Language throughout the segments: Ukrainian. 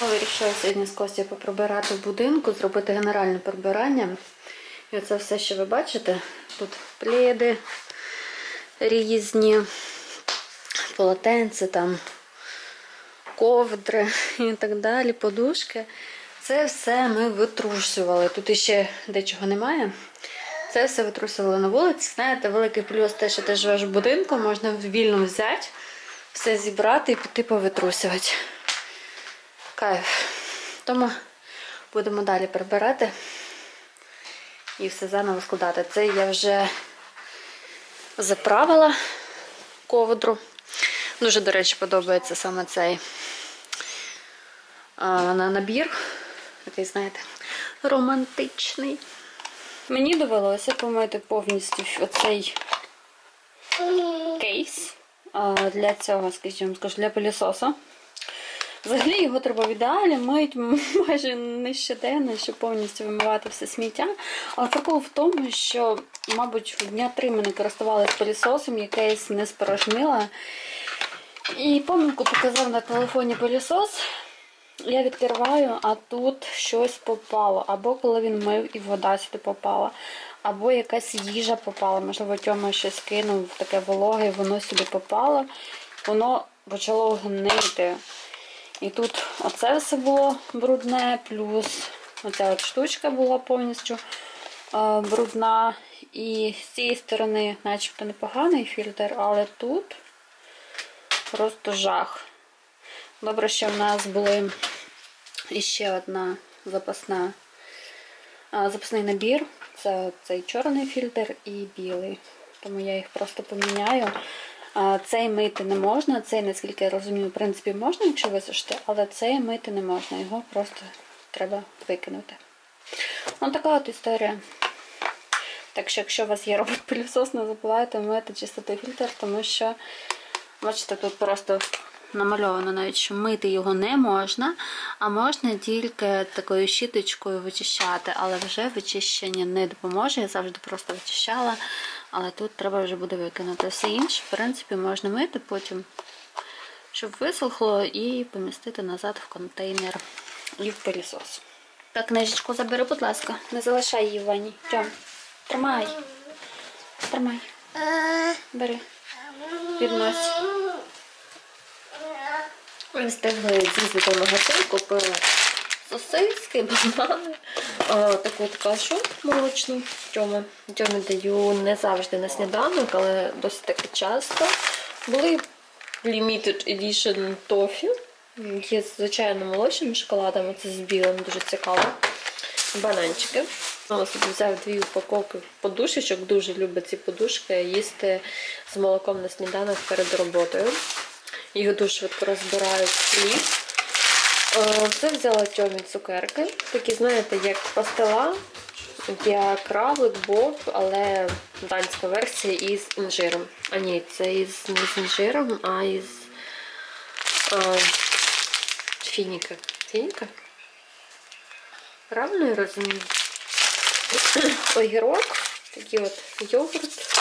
Вирішила сьогодні з Костю поприбирати в будинку, зробити генеральне прибирання. І оце все, що ви бачите. Тут пледи різні, полотенці, там, ковдри і так далі, подушки. Це все ми витрушували. Тут іще дечого немає. Це все витрусували на вулиці. Знаєте, великий плюс те, що ти живеш в будинку, можна вільно взяти, все зібрати і піти повитрусювати. Кайф. Тому будемо далі прибирати і все заново складати. Це я вже заправила ковдру. Дуже, до речі, подобається саме цей а, набір. Такий, знаєте, романтичний. Мені довелося помити повністю оцей кейс для цього, скажімо, скажу, для пилісоса. Взагалі його треба в ідеалі мить майже не щоденно, щоб повністю вимивати все сміття. Але прикол в тому, що, мабуть, дня три ми не користувалися пилісосом, я кейс не спорожнила. І помилку показав на телефоні пилісос. Я відкриваю, а тут щось попало. Або коли він мив і вода сюди попала, або якась їжа попала. Можливо, Тьома щось кинув, таке вологе, воно сюди попало. Воно почало гнити. І тут оце все було брудне, плюс оця от штучка була повністю е, брудна. І з цієї сторони, начебто, непоганий фільтр, але тут просто жах. Добре, що в нас були іще одна запасна, а, запасний набір. Це цей чорний фільтр і білий. Тому я їх просто поміняю. Цей мити не можна, цей, наскільки я розумію, в принципі, можна, якщо висушити, але цей мити не можна, його просто треба викинути. Ось така от історія. Так що, якщо у вас є робот-пилісос, не забувайте мити чистити фільтр, тому що, бачите, тут просто намальовано навіть, що мити його не можна, а можна тільки такою щіточкою вичищати, але вже вичищення не допоможе. Я завжди просто вичищала, але тут треба вже буде викинути. Все інше, в принципі, можна мити потім, щоб висохло, і помістити назад в контейнер і в пилісос. Так, книжечку забери, будь ласка, не залишай її в ванні. Тьом, тримай. Тримай. Бери. Піднось. Ми встигли з'їздити в купили сосиски, банани, таку кашу молочну. Тьому. Даю не завжди на сніданок, але досить таки часто. Були limited edition тофі. Є з звичайно молочними шоколадами, це з білим, дуже цікаво. Бананчики. Мама собі взяв дві упаковки подушечок, дуже любить ці подушки, їсти з молоком на сніданок перед роботою. Їх дуже швидко розбирають в хліб. Е, Це взяла тьомі цукерки. Такі, знаєте, як пастила, як равлик, боб, але данська версія із інжиром. А ні, це із, не з інжиром, а із а, фініка. Фініка? Правильно я розумію? Огірок, такий от йогурт.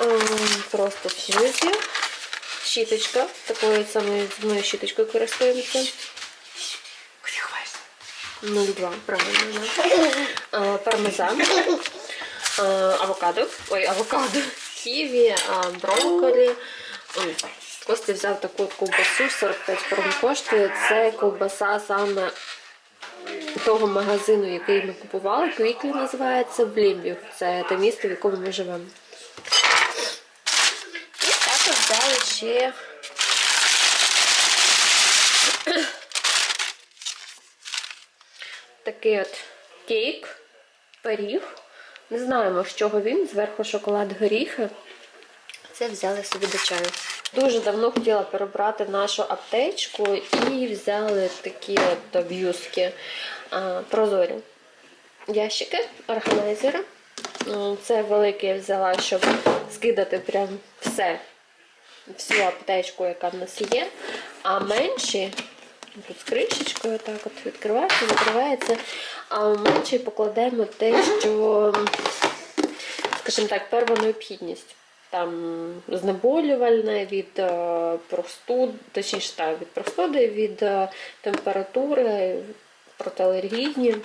Ем, Просто смузі. Щіточка. Такою самою зубною щіточкою користуємося. 0,2, правильно. Да. А, пармезан. А, авокадо. Ой, авокадо. Ківі, а, брокколі. Костя взяв таку ковбасу, 45 крон коштує. Це ковбаса саме того магазину, який ми купували. Квіклі називається в Лімбі. Це те місто, в якому ми живемо. Взяли ще такий от кейк, пиріг. Не знаємо, з чого він, зверху шоколад горіхи. Це взяли собі до чаю. Дуже давно хотіла перебрати нашу аптечку і взяли такі от в'юзки а, прозорі ящики, органайзери. Це великий я взяла, щоб скидати прям все, всю аптечку, яка в нас є. А менші, тут з кришечкою так от відкривається, закривається. А менші покладемо те, що, скажімо так, перша необхідність. там знеболювальне від е, простуд, точніше так, від простуди, від е, температури, протиалергійні,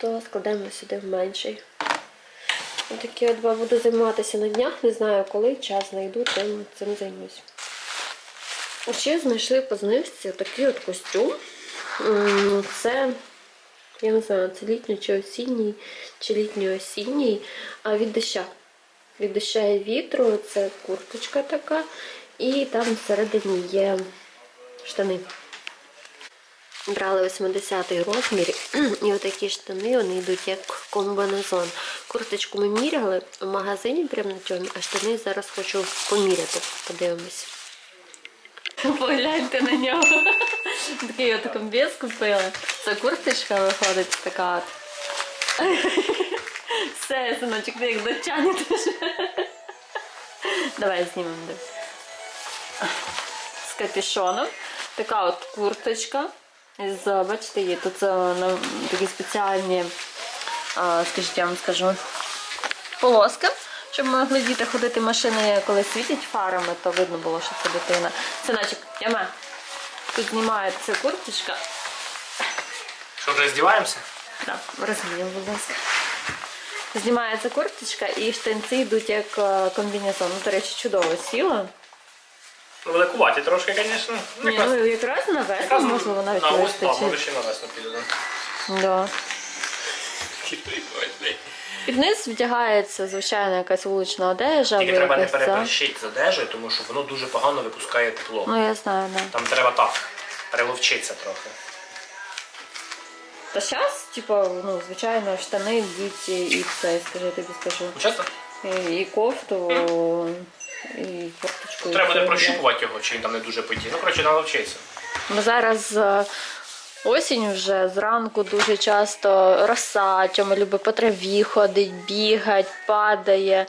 то складемо сюди в менший. Такі от буду займатися на днях, не знаю коли, час знайду, тим цим займусь. Ще знайшли по знижці такий от костюм. Це, я не знаю, це літній чи осінній, чи літньо-осінній, а від доща. Від доща і вітру це курточка така, і там всередині є штани. Брали 80-й розмір, і отакі штани вони йдуть як комбинезон. Курточку ми міряли в магазині прямо на цьому, а штани зараз хочу поміряти. Подивимось. Погляньте на нього. Такий от комбез купила. Це курточка виходить така. от. Все, синочок, ти як дочані теж. Давай знімемо. дивись. З капюшоном. Така от курточка. З, бачите, є тут е, такі спеціальні, а, скажіть, я вам скажу, полоски, щоб могли діти ходити машини, коли світять фарами, то видно було, що це дитина. Синочок, яма. Тут знімається курточка. Що, вже здіваємося? Так, розміємо, будь ласка. Знімається курточка і штанці йдуть як е, комбінезон. Ну, до речі, чудово сіло. Великуваті трошки, звісно. Ні, ну якраз на весну, можливо, навіть на ось, так, може ще на весну піду. да. Під низ вдягається, звичайно, якась вулична одежа. Тільки треба не переборщити з одежею, тому що воно дуже погано випускає тепло. Ну, я знаю, да. Там треба так, переловчитися трохи. Та зараз, типу, ну, звичайно, штани, діти і це, скажи, я тобі скажу. Ну, чесно, І, і кофту, і курточку. треба не прощупувати його, чи він там не дуже питі. Ну, коротше, наловчитися. Бо зараз е, осінь вже зранку дуже часто роса, чому любить по траві ходить, бігать, падає.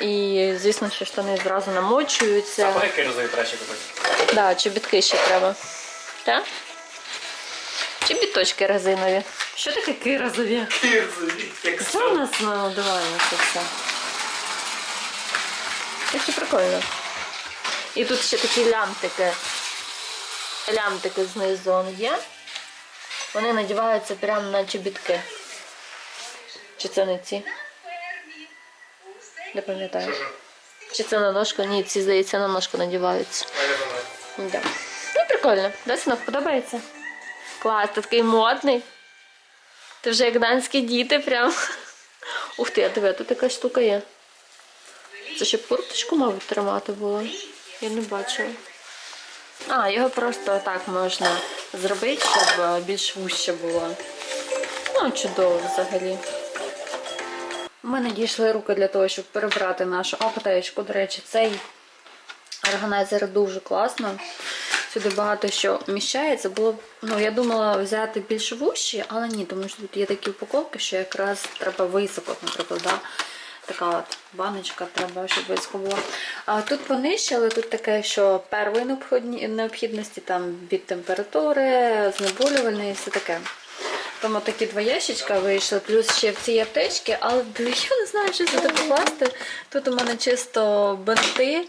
І, звісно, що штани зразу намочуються. Сапоги кирзові краще купити. Да, чобітки ще треба. Так? Чобіточки резинові. Що таке киразові? Кирзові, як Це у нас на це все. Таке прикольно. І тут ще такі лямтики. Лямтики знизу он є. Вони надіваються прямо на чобітки. Чи це не ці? Не пам'ятаю. Чи це на ножку? Ні, ці, здається, на ножку надіваються. Да. Ну, прикольно. Да, синок, подобається? Клас, ти такий модний. Ти вже як данські діти прям. Ух ти, а диви, тут така штука є. Це щоб курточку, мабуть, тримати було. Я не бачила. А, його просто так можна зробити, щоб е, більш вуще було. Ну, чудово взагалі. У мене дійшли руки для того, щоб перебрати нашу аптечку. До речі, цей органайзер дуже класно. Сюди багато що вміщається. Було ну, я думала взяти більш вущі, але ні, тому що тут є такі упаковки, що якраз треба високо, наприклад, да? Така от баночка треба, щоб високо було. А тут понижче, але тут таке, що первої необхідності там від температури, знеболювальної і все таке. Тому такі два ящичка вийшли, плюс ще в цій аптечці, але я не знаю, що сюди покласти. Тут у мене чисто бинти,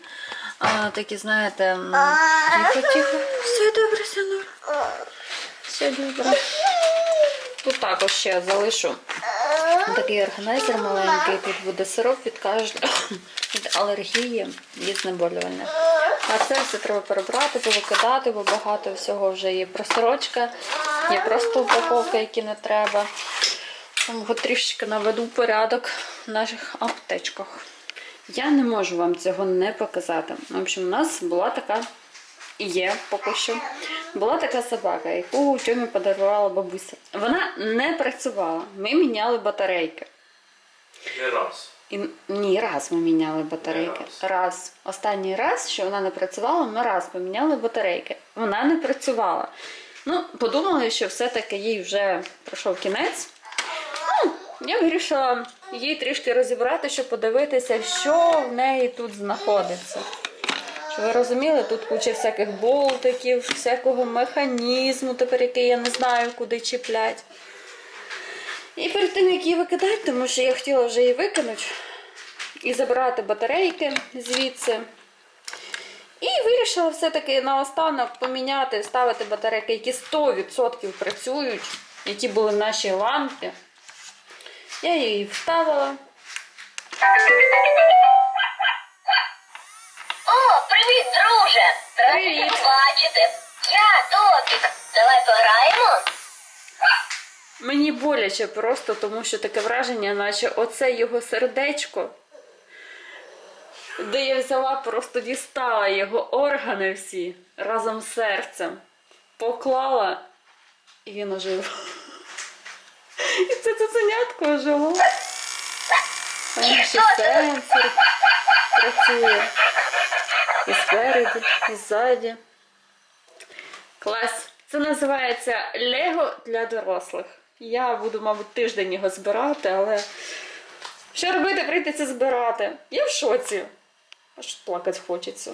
а, такі, знаєте, тихо, тихо. Все добре, синок. Все добре. Тут також ще залишу такий органайзер маленький. Тут буде сироп від кашлю, від алергії, від знеболювання. А це все треба перебрати, повикидати, бо багато всього вже є просорочка, є просто упаковка, які не треба. Тому трішечки наведу порядок в наших аптечках. Я не можу вам цього не показати. В общем, у нас була така і є поки що. Була така собака, яку Тьомі подарувала бабуся. Вона не працювала. Ми міняли батарейки. Не раз. І ні, раз ми міняли батарейки. Не Раз. Останній раз, що вона не працювала, ми раз поміняли батарейки. Вона не працювала. Ну, подумали, що все-таки їй вже пройшов кінець. Ну, я вирішила її трішки розібрати, щоб подивитися, що в неї тут знаходиться. Ви розуміли, тут куча всяких болтиків, всякого механізму, тепер який я не знаю, куди чіплять. І перед тим, як її викидати, тому що я хотіла вже її викинути. і забирати батарейки звідси. І вирішила все-таки наостанок поміняти, ставити батарейки, які 100% працюють, які були в нашій лампі. Я її вставила. Привіт. тебе бачити. Я Топік. Давай пограємо. Мені боляче просто, тому що таке враження, наче оце його сердечко, де я взяла, просто дістала його органи всі разом з серцем, поклала, і він ожив. І це цуценятко ожило. А ще сенсор працює. І спереді, і ззаді. Клас. Це називається Лего для дорослих. Я буду, мабуть, тиждень його збирати, але що робити, прийдеться збирати. Я в шоці. Аж плакати хочеться.